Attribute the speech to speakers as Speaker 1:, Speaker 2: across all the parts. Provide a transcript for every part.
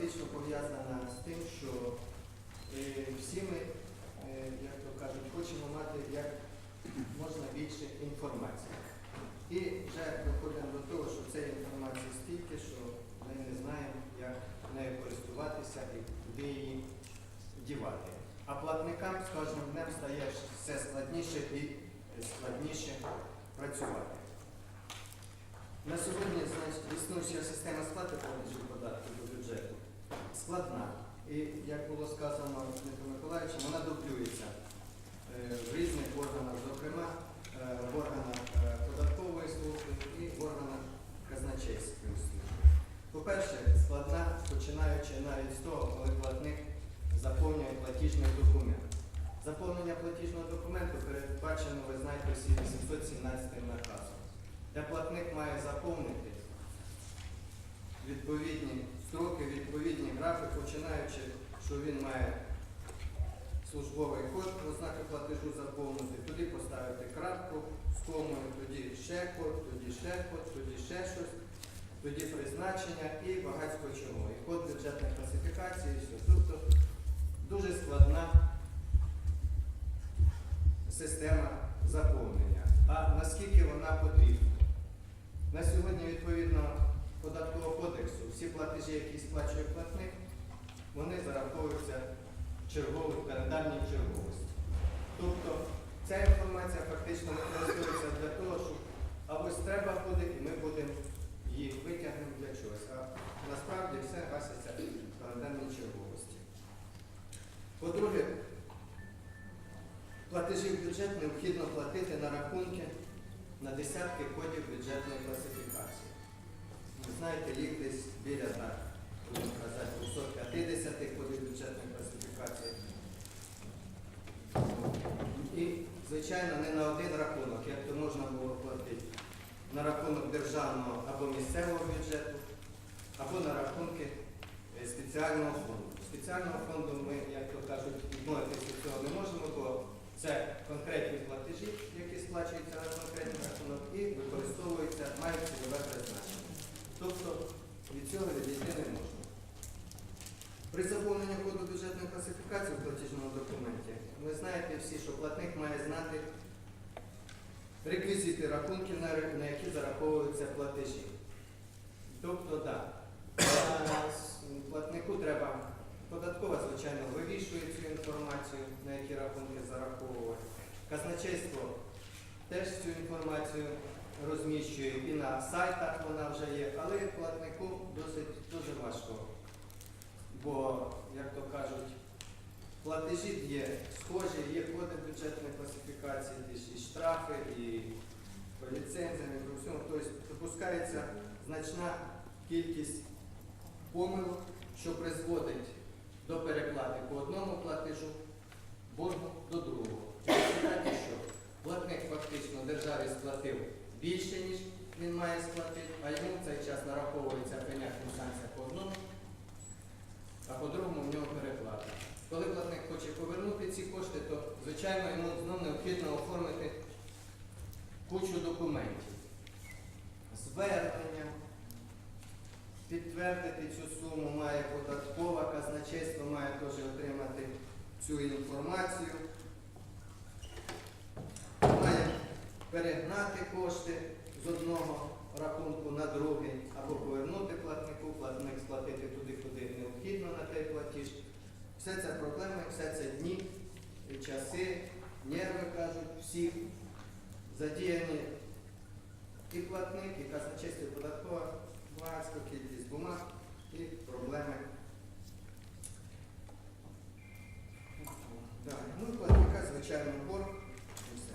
Speaker 1: фактично пов'язана з тим, що е, всі ми, е, як то кажуть, хочемо мати як можна більше інформації. І вже доходимо до того, що цієї інформації стільки, що ми не знаємо, як нею користуватися і куди її дівати. А платникам з кожним днем стає все складніше і складніше працювати. На сьогодні існуюча система сплати платежів податків до бюджету складна. І, як було сказано Дмитром Миколаївичем, вона дублюється е, в різних органах, зокрема е, в органах е, податкової служби і в органах казначейської служби. По-перше, складна, починаючи навіть з того, коли платник заповнює платіжний документ. Заповнення платіжного документу передбачено, ви знаєте, всі 817 наказом, де платник має заповнити відповідні строки, відповідні графи, починаючи, що він має службовий код, ознаки платежу заповнити, туди поставити крапку з комою, тоді ще код, тоді ще код, тоді ще щось, тоді призначення і багатько чого. І код бюджетної класифікації, і все. Тобто дуже складна система заповнення. А наскільки вона потрібна? На сьогодні, відповідно податкового кодексу, всі платежі, які сплачує платник, вони зараховуються в календарній черговості. Тобто ця інформація фактично використовується для того, щоб а ось треба буде, і ми будемо її витягнемо для чогось. А насправді все гаситься в календарній черговості. По-друге, платежі в бюджет необхідно платити на рахунки на десятки кодів бюджетної класифікації. Знаєте, їх десь біля так, будемо казати, 250 кодів бюджетної класифікації. І, звичайно, не на один рахунок, як то можна було платити. На рахунок державного або місцевого бюджету, або на рахунки е, спеціального фонду. Спеціального фонду ми, як то кажуть, відмовитися від цього не можемо, бо це конкретні платежі, які сплачуються на конкретний рахунок і використовуються, мають цільове призначення. Тобто від цього відійти не можна. При заповненні коду бюджетної класифікації в платіжному документі ви знаєте всі, що платник має знати реквізити рахунків, на які зараховуються платежі. Тобто, так, платнику треба податкова, звичайно, вивішує цю інформацію, на які рахунки зараховувати. Казначейство теж цю інформацію розміщує і на сайтах вона вже є, але платнику досить дуже важко. Бо, як то кажуть, платежі є схожі, є коди бюджетної класифікації, і штрафи, і по ліцензіям, і по всьому. Тобто допускається значна кількість помилок, що призводить до переплати по одному платежу, боргу до другого. Що? Платник фактично державі сплатив більше, ніж він має сплатити, а йому в цей час нараховується пеня санкція по одному, а по-другому в нього переплата. Коли платник хоче повернути ці кошти, то звичайно йому знову необхідно оформити кучу документів. Звернення, підтвердити цю суму має податкова, казначейство має теж отримати цю інформацію. Має перегнати кошти з одного рахунку на другий або повернути платнику, платник сплатити туди, куди необхідно на той платіж. Все це проблеми, все це дні, часи, нерви кажуть всіх. Задіяні і платник, і казначейство, податкова, багатська кількість бумаг і проблеми. Далі. Ну, платника, звичайно, борг і все.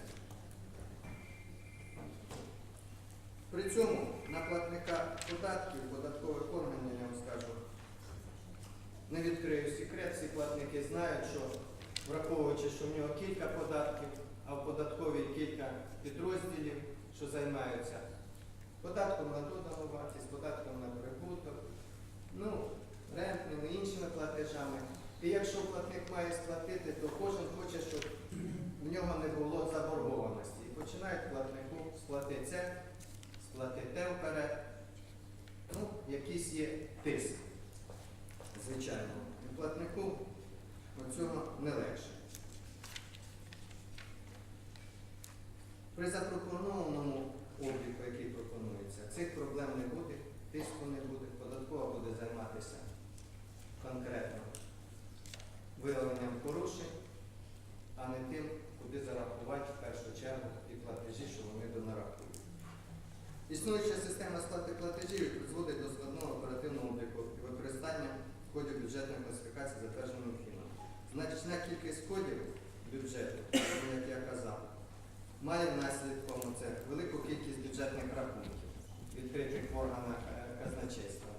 Speaker 1: При цьому на платника податків, податкових органів, я вам скажу, не відкрию секрет, всі платники знають, що враховуючи, що в нього кілька податків, а в податковій кілька підрозділів, що займаються податком на додану вартість, податком на прибуток, ну, рентними, іншими платежами. І якщо платник має сплатити, то кожен хоче, щоб в нього не було заборгованості. І починають платнику сплати це, сплати те вперед. Ну, якийсь є тиск. звичайно, і платнику оцього не легше. При запропонованому обліку, який пропонується, цих проблем не буде, тиску не буде, податкова буде займатися конкретно виявленням порушень, а не тим, куди зарахувати в першу чергу і платежі, що вони донарахують. Існуюча система сплати платежів призводить до складного оперативного обліку і використання кодів бюджетної класифікації, затвердженого фіном. Значна кількість кодів бюджету, як я казав, має наслідком це велику кількість бюджетних рахунків, відкритих в органах е, казначейства.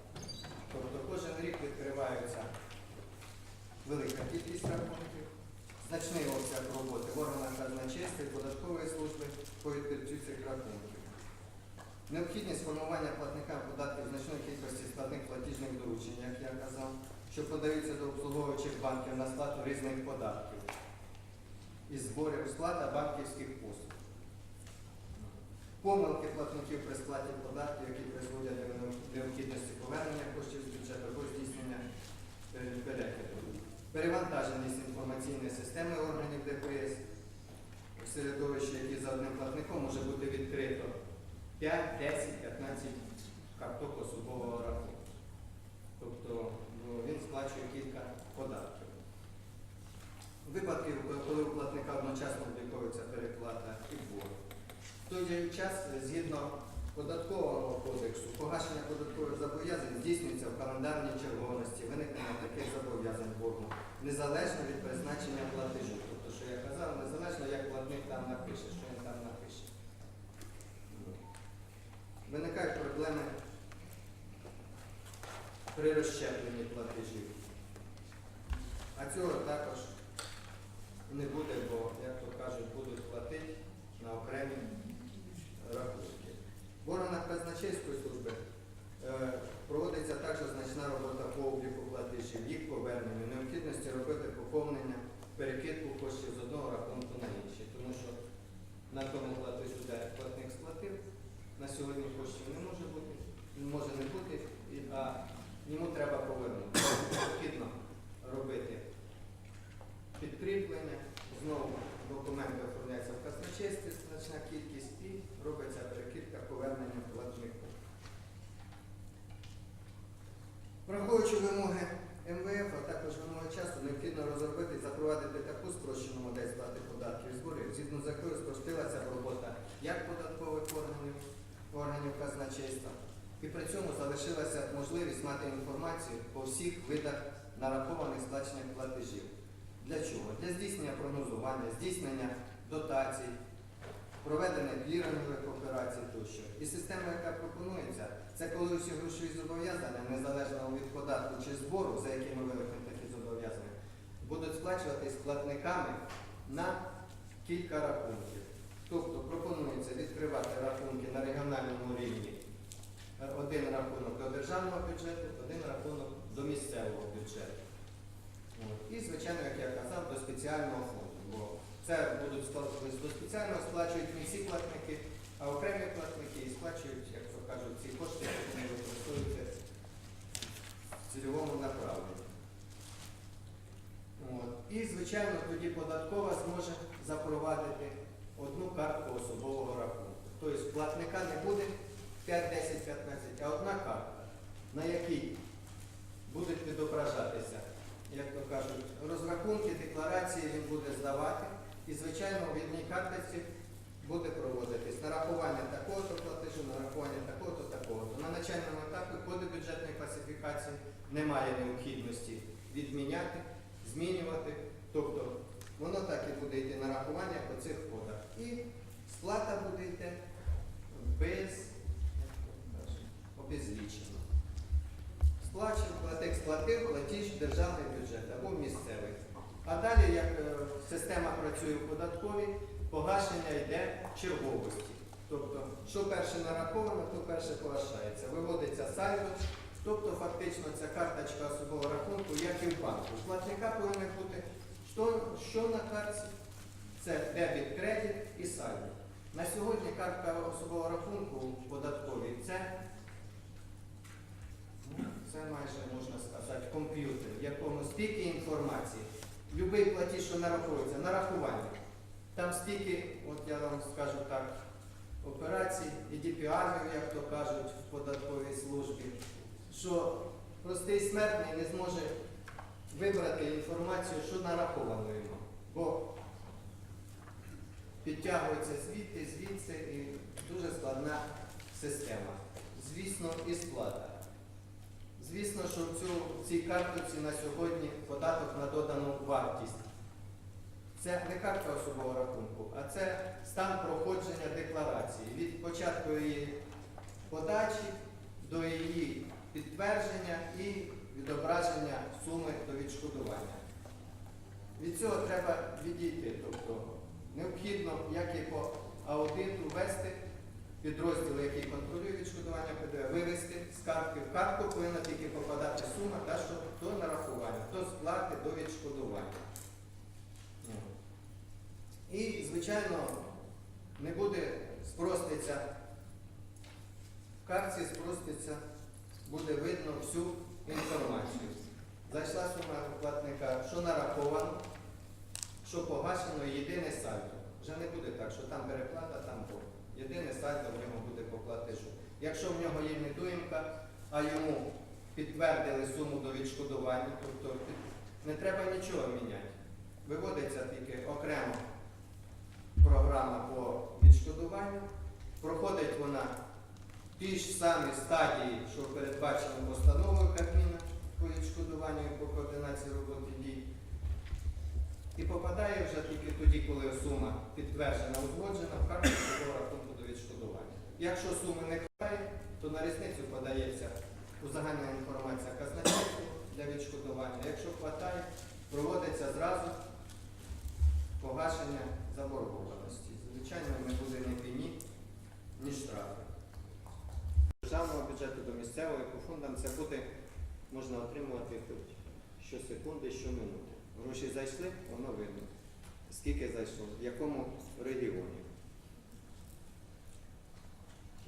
Speaker 1: Тобто кожен рік відкриваються велика кількість рахунків, значний обсяг роботи в органах казначейства і податкової служби по відкриттю цих рахунків. Необхідність формування платника податків значної кількості складних платіжних доручень, як я казав, що подаються до обслуговуючих банків на сплату різних податків і зборів сплата банківських послуг. Помилки платників при сплаті податків, які призводять до необхідності повернення коштів з бюджету або здійснення е, перекиду. Перевантаженість інформаційної системи органів ДПС в середовищі, які за одним платником може бути відкрито 5, 10, 15 карток особового рахунку. Тобто ну, він сплачує кілька податків. Випадки, коли у платника одночасно обліковується переплата і борг. В той час, згідно податкового кодексу, погашення податкових зобов'язань здійснюється в календарній черговості, виникнення таких зобов'язань боргу, незалежно від призначення платежу. Тобто, що я казав, незалежно як платник там напише, що він там напише. Виникають проблеми при розщепленні платежів. А цього також не буде, бо, як то кажуть, будуть платити на окремі рахунки. В органах казначейської служби е, проводиться також значна робота по обліку платежів, їх поверненню, необхідності робити поповнення, перекидку коштів з одного рахунку на інший. Тому що на тому платежу, де платник сплатив, на сьогодні коштів не може бути, може не бути, а йому треба повернути. Необхідно робити підкріплення, знову документи оформляються в казначействі, значна кількість і робиться перекидка повернення платнику. Враховуючи вимоги МВФ, а також вимоги часу, необхідно розробити і запровадити таку спрощену модель сплати податків і зборів, згідно з якою спростилася б робота як податкових органів, органів казначейства, і при цьому залишилася можливість мати інформацію по всіх видах нарахованих сплачених платежів. Для чого? Для здійснення прогнозування, здійснення дотацій, проведення клірингових операцій тощо. І система, яка пропонується, це коли усі грошові зобов'язання, незалежно від податку чи збору, за якими виникнуть такі зобов'язання, будуть сплачуватись платниками на кілька рахунків. Тобто пропонується відкривати рахунки на регіональному рівні. Е, Один рахунок до державного бюджету, один рахунок до місцевого бюджету. І, звичайно, як я казав, до спеціального фонду. Бо це будуть до спеціального, сплачують не всі платники, а окремі платники і сплачують, як то кажуть, ці кошти, які не використовуються в цільовому направленні. От. І, звичайно, тоді податкова зможе запровадити одну картку особового рахунку. Тобто платника не буде 5, 10, 15, а одна картка, на якій відображатися, як то кажуть, розрахунки, декларації він буде здавати. І, звичайно, в одній карточці буде проводитись нарахування такого-то платежу, нарахування такого-то, такого-то. На начальному етапі коди бюджетної класифікації немає необхідності відміняти, змінювати. Тобто воно так і буде йти нарахування по цих кодах. І сплата буде йти без як Сплачив, платик сплатив, платіж державний бюджет або місцевий. А далі, як е, система працює в податковій, погашення йде черговості. Тобто, що перше нараховано, то перше погашається. Виводиться сальдо, тобто фактично ця карточка особового рахунку, як і в банку. Платника повинно бути що, що на картці? Це дебіт, кредит і сальдо. На сьогодні картка особового рахунку податковій це це майже можна сказати комп'ютер, в якому стільки інформації. Любий платіж, що нараховується, нарахування. Там стільки, от я вам скажу так, операцій і DPR, як то кажуть в податковій службі, що простий смертний не зможе вибрати інформацію, що нараховано йому. Бо підтягується звідти, звідси і дуже складна система. Звісно, і сплата. Звісно, що в, цю, в цій картці на сьогодні податок на додану вартість. Це не картка особового рахунку, а це стан проходження декларації від початку її подачі до її підтвердження і відображення суми до відшкодування. Від цього треба відійти. Тобто необхідно, як і по аудиту, ввести підрозділ, який контролює відшкодування ПДВ, вивести з картки. В картку повинна тільки попадати сума, та, що до нарахування, до сплати, до відшкодування. І, звичайно, не буде спроститься. В картці спроститься, буде видно всю інформацію. Зайшла сума платника, що нараховано, що погашено, і єдине сальдо. Вже не буде так, що там переплата, там Єдине сальдо в нього буде по платежу. Якщо в нього є недоїмка, а йому підтвердили суму до відшкодування, тобто не треба нічого міняти. Виводиться тільки окремо програма по відшкодуванню. Проходить вона ті ж самі стадії, що передбачено постановою Кабміну по відшкодуванню і по координації роботи. І попадає вже тільки тоді, коли сума підтверджена, узгоджена в карту рахунку до відшкодування. Якщо суми не хватає, то на різницю подається узагальнена інформація казначейству для відшкодування. Якщо хватає, проводиться зразу погашення заборгованості. Звичайно, не буде ні пені, ні штрафи. Державного бюджету до місцевого і по фондам це буде можна отримувати хоч щосекунди, щоминути. Гроші зайшли, воно видно. Скільки зайшло, в якому регіоні.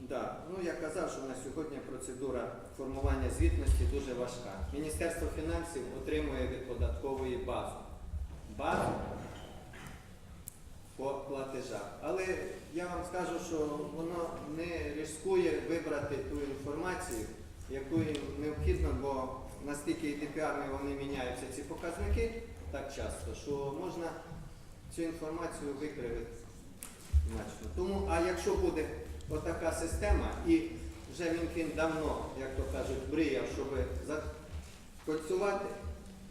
Speaker 1: Да. Ну, я казав, що на сьогодні процедура формування звітності дуже важка. Міністерство фінансів отримує від податкової базу. Базу по платежах. Але я вам скажу, що воно не ризикує вибрати ту інформацію, яку їм необхідно, бо настільки ДПРами вони міняються ці показники так часто, що можна цю інформацію викривити значно. Тому, а якщо буде отака система, і вже Мінфін давно, як то кажуть, мріяв, щоб запрацювати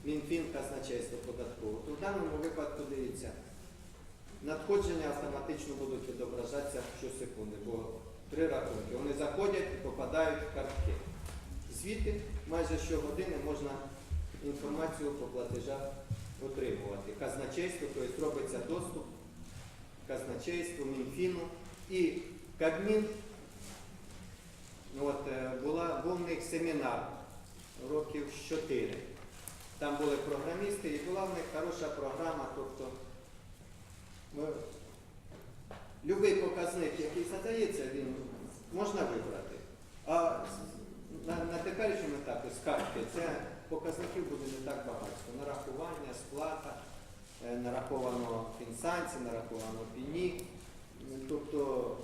Speaker 1: Мінфін казначейство податково, то в даному випадку дивіться. Надходження автоматично будуть відображатися щосекунди, бо три рахунки. Вони заходять і попадають в картки. Звідти майже щогодини можна інформацію по платежах отримувати. Казначейство, тобто робиться доступ казначейству, Мінфіну і Кабмін. Ну, От, е, була, був в них семінар років 4. Там були програмісти і була в них хороша програма, тобто ми- Любий показник, який задається, він можна вибрати. А на, на теперішньому етапі з це показників буде не так багато. Нарахування, сплата, е, нараховано фінсанці, нараховано піні. Тобто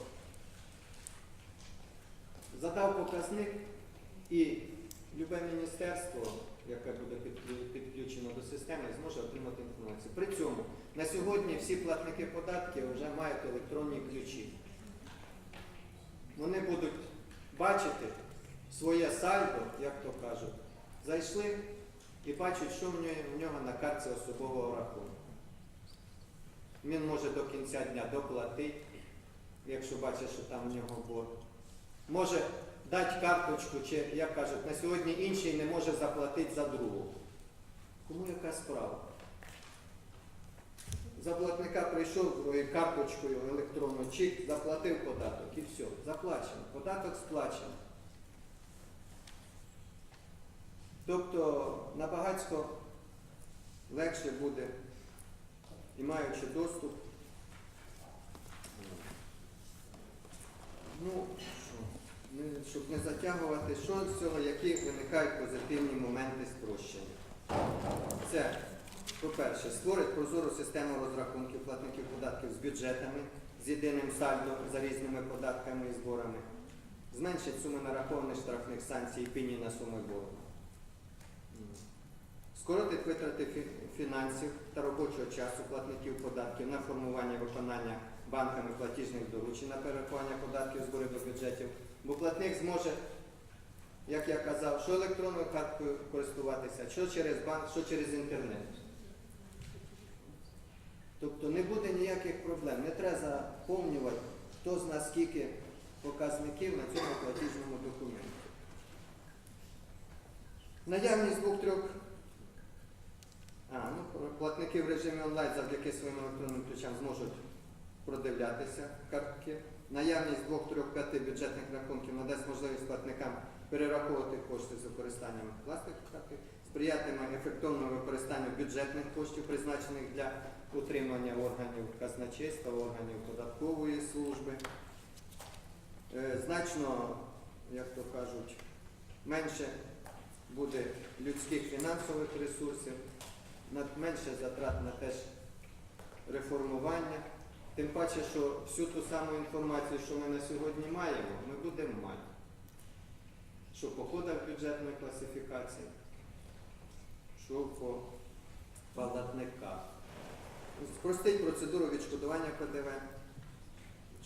Speaker 1: задав показник і любе міністерство, яке буде підключено до системи, зможе отримати інформацію. При цьому на сьогодні всі платники податків вже мають електронні ключі. Вони будуть бачити своє сальдо, як то кажуть, зайшли і бачать, що в нього, на картці особового рахунку. Він може до кінця дня доплатити, якщо бачить, що там в нього борг. Може дати карточку, чи, як кажуть, на сьогодні інший не може заплатити за другу. Кому яка справа? За платника прийшов е, карточкою електронну, чик, заплатив податок і все, заплачено. Податок сплачено. Тобто набагатько легше буде і маючи доступ. Ну, щоб не затягувати, що з цього, які виникають позитивні моменти спрощення. Це, по-перше, створить прозору систему розрахунків платників податків з бюджетами, з єдиним сальдо за різними податками і зборами, зменшить суми нарахованих штрафних санкцій і пені на суми боргу. Скоротить витрати фінансів та робочого часу платників податків на формування виконання банками платіжних доручень на перерахування податків зборів до бюджетів, бо платник зможе, як я казав, що електронною карткою користуватися, що через банк, що через інтернет. Тобто не буде ніяких проблем. Не треба заповнювати, хто з нас скільки показників на цьому платіжному документі. Наявність двох-трьох а, ну, платники в режимі онлайн завдяки своїм електронним ключам зможуть продивлятися картки. Наявність двох-трьох-п'яти бюджетних рахунків надасть можливість платникам перераховувати кошти з використанням пластикових картки, сприятиме ефективному використанню бюджетних коштів, призначених для утримання органів казначейства, органів податкової служби. Е, Значно, як то кажуть, менше буде людських фінансових ресурсів, менше затрат на теж реформування. Тим паче, що всю ту саму інформацію, що ми на сьогодні маємо, ми будемо мати. Що по кодах бюджетної класифікації, що по платниках. Спростить процедуру відшкодування ПДВ,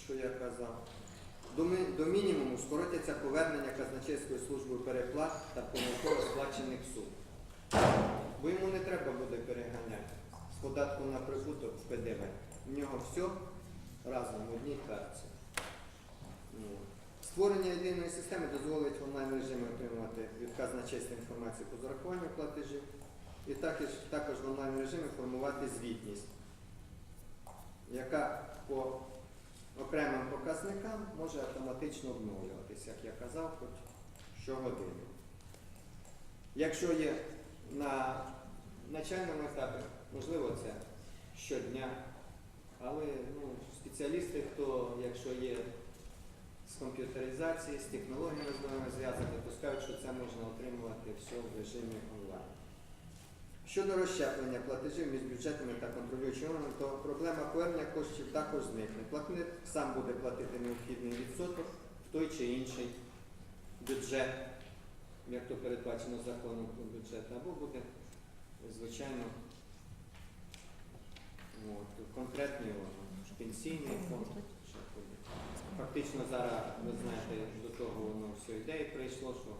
Speaker 1: що я казав. До, ми- до мінімуму скоротяться повернення казначейською службою переплат та помилково сплачених сум. Треба буде переганяти з податку на прибуток в ПДВ. У нього все разом в одній картці. Ну, Створення єдиної системи дозволить в онлайн режимі отримувати від казначейства інформацію по зарахуванню платежів і також, також в онлайн режимі формувати звітність, яка по окремим показникам може автоматично обновлюватися, як я казав, хоч щогодини. Якщо є на начальному етапі, можливо, це щодня, але ну, спеціалісти, хто, якщо є з комп'ютеризації, з технологіями з ними зв'язані, то скажуть, що це можна отримувати все в режимі онлайн. Щодо розщеплення платежів між бюджетами та контролюючими органами, то проблема повернення коштів також зникне. Платник сам буде платити необхідний відсоток в той чи інший бюджет, як то передбачено законом про бюджет, або буде, звичайно, от, конкретний орган, пенсійний фонд. Фактично зараз, ви знаєте, до того воно все йде і прийшло, що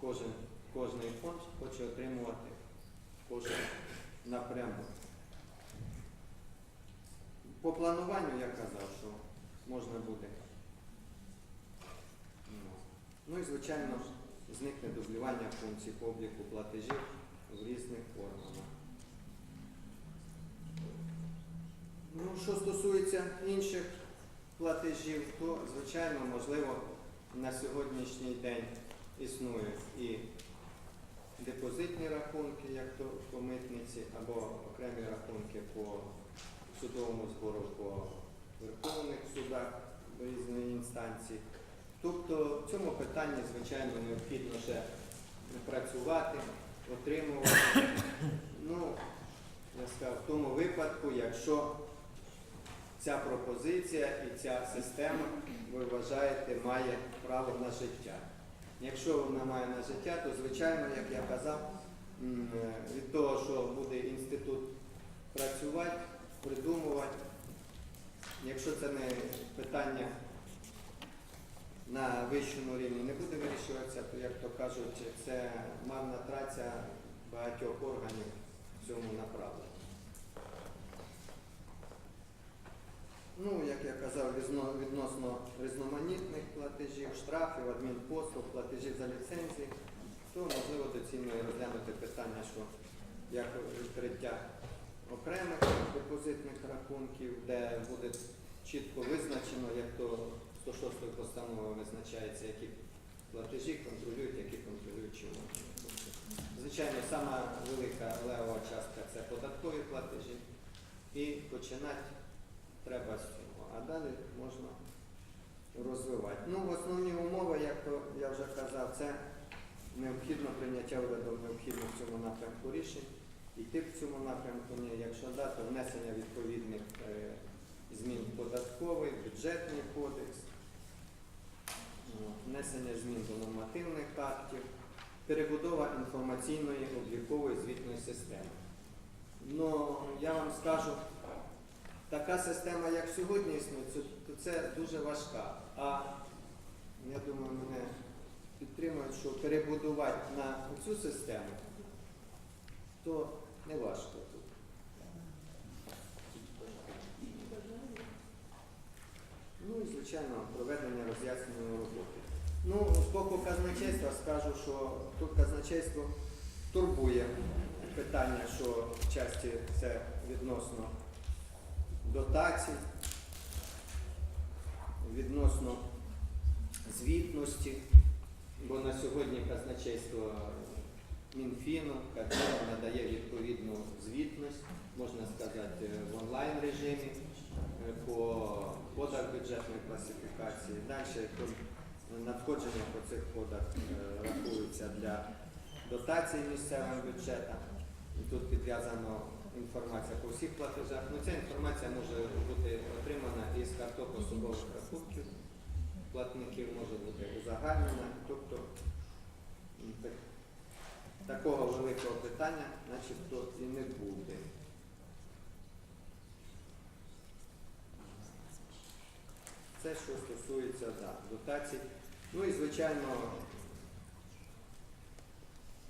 Speaker 1: кожен, кожний фонд хоче отримувати кожен напрямок. По плануванню я казав, що можна буде. Ну, Ну і звичайно зникне дублювання функцій по обліку платежів в різних органах. Ну, що стосується інших платежів, то звичайно можливо на сьогоднішній день існують і депозитні рахунки, як то по митниці, або окремі рахунки по судовому збору по Верховних судах різної інстанції. Тобто в цьому питанні, звичайно, необхідно ще працювати, отримувати. Ну, я сказав, в тому випадку, якщо ця пропозиція і ця система, ви вважаєте, має право на життя. Якщо вона має на життя, то звичайно, як я казав, е, від того, що буде інститут працювати, придумувати, якщо це не питання на вищому рівні не буде вирішуватися, то, як то кажуть, це марна праця багатьох органів в цьому направленні. Ну, як я казав, відносно різноманітних платежів, штрафів, адмінпослуг, платежів за ліцензії, то можливо доцільно і розглянути питання, що як відкриття окремих депозитних рахунків, де буде чітко визначено, як то 106 постанови визначається, які платежі контролюють, які органи. Тобто, Звичайно, сама велика левова частка це податкові платежі. І починати треба з цього. А далі можна розвивати. Ну, основні умови, як я вже казав, це необхідно прийняття урядом необхідно в цьому напрямку рішень. Йти в цьому напрямку. Якщо да, то внесення відповідних е, змін в податковий, бюджетний кодекс, внесення змін до нормативних актів, перебудова інформаційної облікової звітної системи. Ну, я вам скажу, така система, як сьогодні існує, то це дуже важка. А я думаю, мене підтримують, що перебудувати на цю систему, то не важко тут. Ну і, звичайно, проведення роз'ясненої роботи. Ну, з боку казначейства скажу, що тут казначейство турбує питання, що в часті це відносно дотацій, відносно звітності, бо на сьогодні казначейство Мінфіну надає відповідну звітність, можна сказати, в онлайн режимі е, по кодах бюджетної класифікації. Далі надходження по цих кодах е, рахуються для дотацій місцевим бюджетам. Тут підв'язано інформація по всіх платежах. Ну, ця інформація може бути отримана із карток особових рахунків платників, може бути узагальнена. Тобто такого великого питання начебто і не буде. Це що стосується да, дотацій. Ну і звичайно,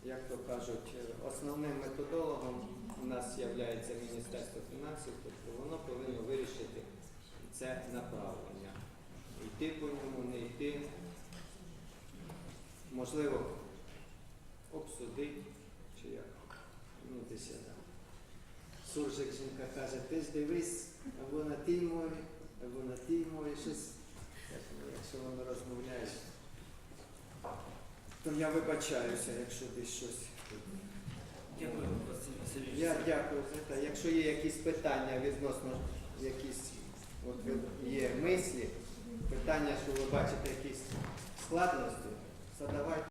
Speaker 1: як то кажуть, основним методологом у нас є Міністерство фінансів, тобто воно повинно вирішити це направлення. Йти по ньому, не йти. Можливо, обсудити, чи як. Ну, десь я там. Суржик жінка каже, ти ж дивись або на тій мові, або на тій мові щось. Якщо воно розмовляєш, то я вибачаюся, якщо десь щось.
Speaker 2: Дякую, Василь Васильович.
Speaker 1: Я дякую за те. Якщо є якісь питання відносно якісь от є мислі, питання, що ви бачите якісь складності, задавайте.